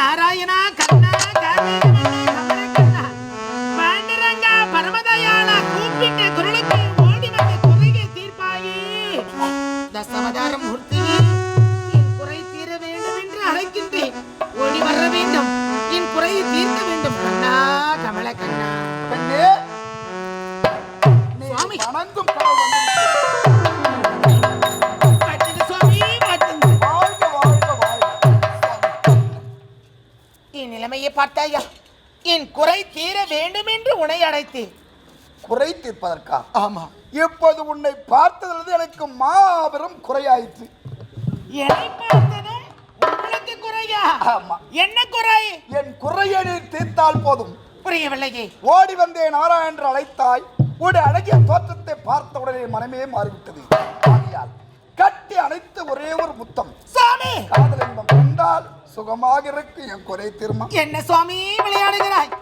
நாராயணா கண்ணா கமலக்கண்ணா, பாண்டுரங்கா பரமதயாளா கூப்பிட்ட குரலுக்கு ஓடி வந்து குறையை தீர்ப்பாயே. தசவதார மூர்த்தியே என் குறை தீர வேண்டும் என்று அழைக்கின்றேன். ஓடி வர வேண்டும். என் குறையை தீர்க்க வேண்டும். கண்ணா கமல கண்ணா பெண்ணே நீ சுவாமி. பார்த்தாயா? என் குறை தீர வேண்டும் என்று உனை அழைத்தேன் குறை தீர்ப்பதற்கா? ஆமா. இப்போது உன்னை பார்த்ததிலிருந்து எனக்கு மாபெரும் குறையாயிற்று. என்னை பார்த்ததும் உங்களுக்கு குறையா? ஆமா. என்ன குறை? என் குறையை நீ தீர்த்தால் போதும். புரியவில்லையே. ஓடி வந்தேன் நாரா என்று அழைத்தாய். உடைய அழகிய தோற்றத்தை பார்த்த உடனே மனமே மாறிவிட்டது. கட்டி அணைத்து ஒரே ஒரு முத்தம். கொண்டால் சுகமாக இருக்கு என் குறை தீர்மா? என்ன சுவாமி விளையாடுகிறாய்?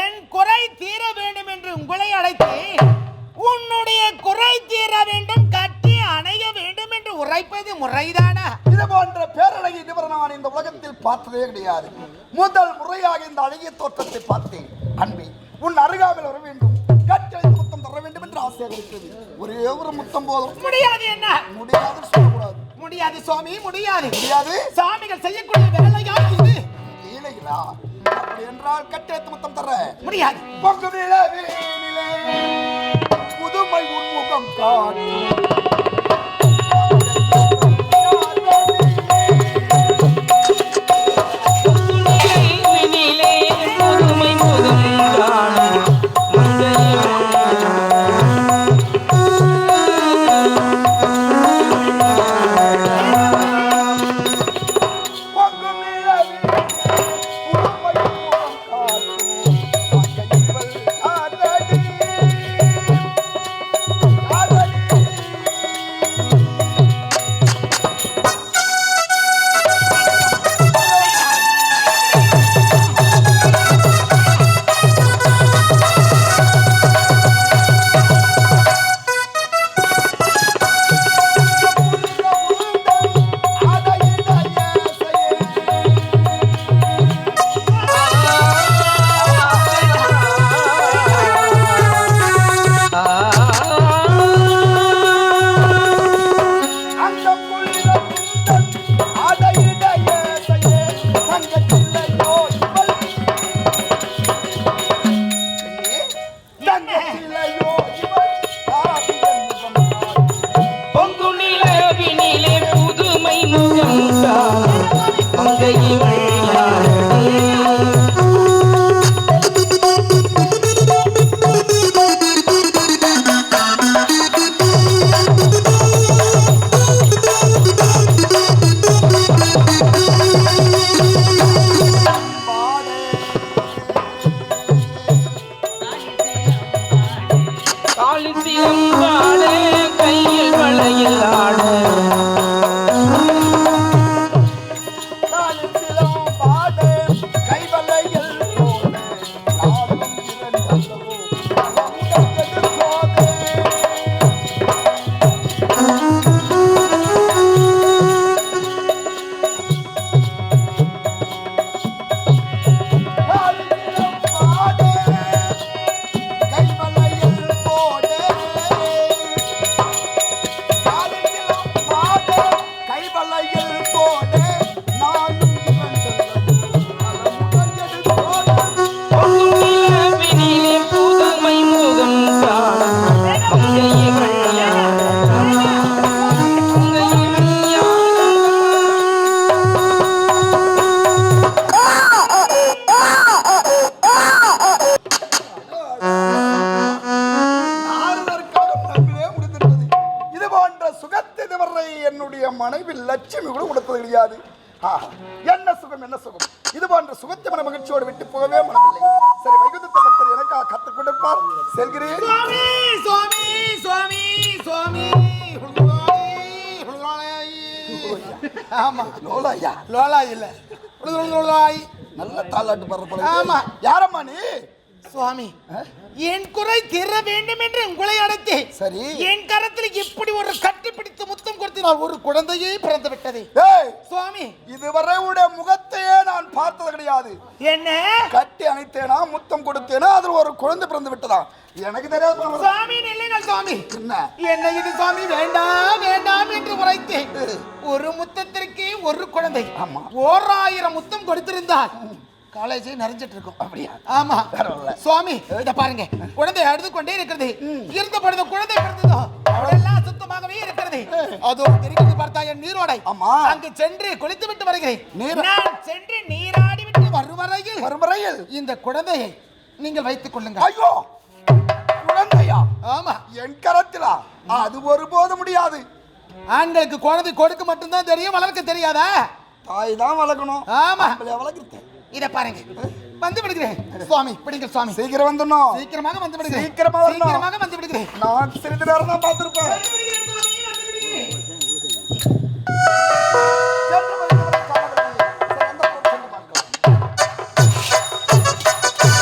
என் குறை தீர வேண்டும் என்று உங்களை அழைத்தேன். உன்னுடைய குறை தீர வேண்டும் கட்டி அணைய வேண்டும் என்று உரைப்பது முறைதானா? இது போன்ற பேரழகி இதுவரை நான் இந்த உலகத்தில் பார்த்ததே கிடையாது. முதல் முறையாக இந்த அழகிய தோற்றத்தை பார்த்தேன். அன்பே உன் அருகாமையில் வர வேண்டும். கட்டளை முத்தம் தர வேண்டும் என்று ஆசையாக இருக்கிறது. ஒரே ஒரு முத்தம் போதும். முடியாது என்ன? முடியாது சொல்லக்கூடாது. முடியாது சுவாமி முடியாது. முடியாது. சாமிகள் செய்யக்கூடிய வேலையா இது? லீலைகளா அப்படி என்றால் கட்டளை முத்தம் தர முடியாது. பொங்கு நிலவினிலே புதுமை உன்முகம் காட்டும். என்னுடைய மனைவி லட்சுமி கூட கொடுத்தது கிடையாது. என்ன சுகம் என்ன சுகம்? இது போன்ற சுகத்தை மன மகிழ்ச்சியோடு விட்டு போகவே மனமில்லை சரி வைகுந்தத்தை பக்தர் எனக்காக கத்துக் கொடுப்பார். செல்கிறேன். சுவாமி சுவாமி சுவாமி சுவாமி ஆமா. லோலாயா? லோலா இல்ல. நல்ல தாளாட்டு படுற ஆமா. யாரம்மா நீ? சுவாமி என் குறை தீர வேண்டும் என்று உங்களை அழைத்தேன். சரி. என் கரத்தில் இப்படி ஒரு கட்டி பிடித்து முத்தம் கொடுத்தினால் ஒரு குழந்தையே பிறந்து விட்டது. ஏய்! சுவாமி. இதுவரை உடைய முகத்தையே நான் பார்த்தது கிடையாது. என்ன? கட்டி அணைத்தேனா முத்தம் கொடுத்தேனா அதில் ஒரு குழந்தை பிறந்து விட்டதா? எனக்கு தெரியாது. சுவாமி. நில்லுங்கள் சுவாமி. என்ன? இது சுவாமி வேண்டாம் வேண்டாம் என்று உரைத்தேன். ஒரு முத்தத்திற்கு ஒரு குழந்தை. ஆமா. ஓர் ஆயிரம் முத்தம் கொடுத்திருந்தால் காலேஜே நிறைஞ்சிட்டு இருக்கும் அப்படியா? ஆமா. பரவாயில்ல. சுவாமி இத பாருங்க. குழந்தை அழுது கொண்டே இருக்கிறது. இருந்த பொழுது குழந்தை பிறந்ததோ. அவளெல்லாம் சுத்தமாகவே இருக்கிறது. அதோ தெரிகிறது பார்த்தா என் நீரோடை. ஆமா. அங்கு சென்று குளித்து விட்டு வருகிறேன். நீர்- நான் சென்று நீராடி விட்டு வரும் வரையில் இந்த குழந்தையை நீங்கள் வைத்துக் கொள்ளுங்கள். ஐயோ! குழந்தையா? ஆமா. என் கரத்திலா? அது ஒருபோது முடியாது. ஆண்களுக்கு குழந்தை கொடுக்க மட்டும்தான் தெரியும் வளர்க்க தெரியாதா? தாய் தான் வளர்க்கணும். ஆமா. நம்மள வளர்க்குறது இத பாருங்க. வந்து விடுகிறேன். சுவாமி பிடிங்க சுவாமி. சீக்கிரம் வந்துடணும். சீக்கிரமாக வந்து விடுகிறேன். சீக்கிரமா சீக்கிரமாக வந்து விடுகிறேன். நான் சிறிது நேரம் தான் பார்த்துருப்பேன்.